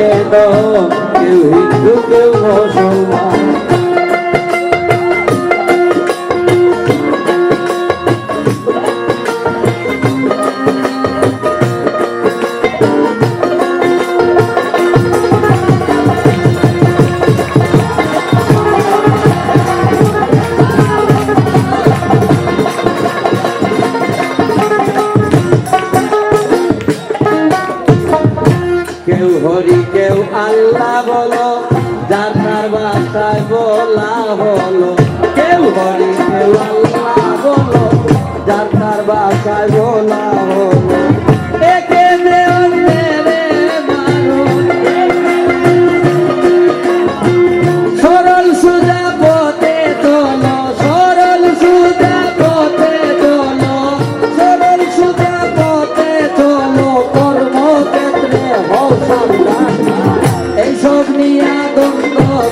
কেন কেউ হিন্দু কেউ মুসলমান। হরি কেউ আল্লাহ বলো, যার তার বাসায় বলা হলো। কেউ হরি কেউ আল্লাহ বলো, যার তার বাসায় বলা হলো।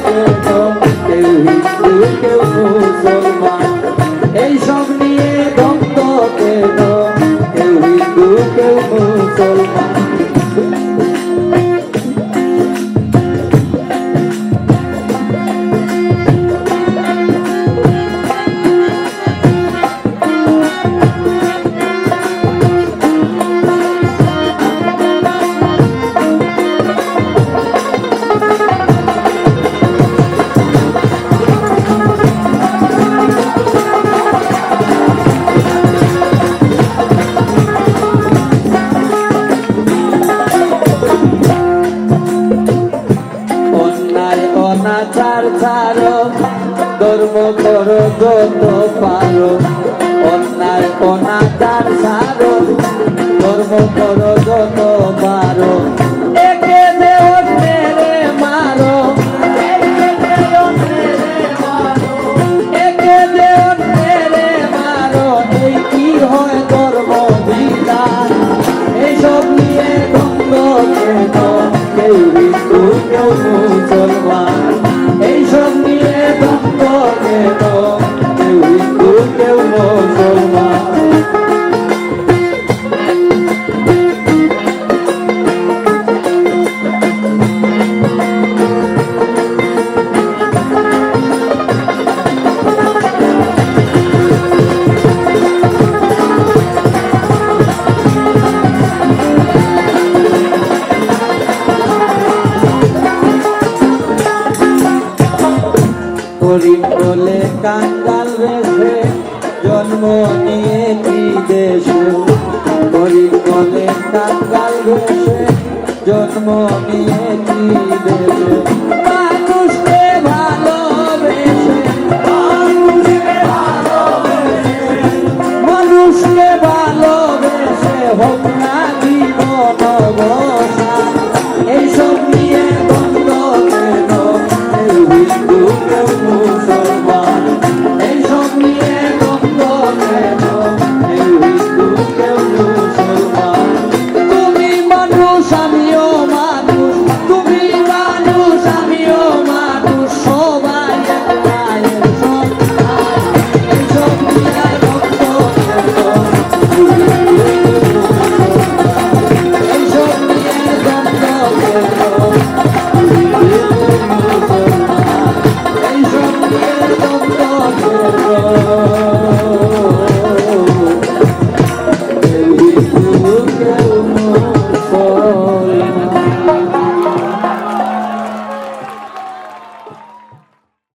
Eu estou teu, estou teu amor ছাড়ো ধর্ম করো যত পারো অন্যায় অনাচার ছাড়ো ধর্ম করো যত পারো। Eu vou. গরিব বলে কাঙ্গাল রেখে জন্ম নিয়েছি দেশে। গরিব বলে কাঙ্গাল রেখে জন্ম নিয়েছি দেশে। মানুষকে ভালোবেসে মানুষকে ভালোবেসে মানুষকে ভালোবেসে হোক do meu povo.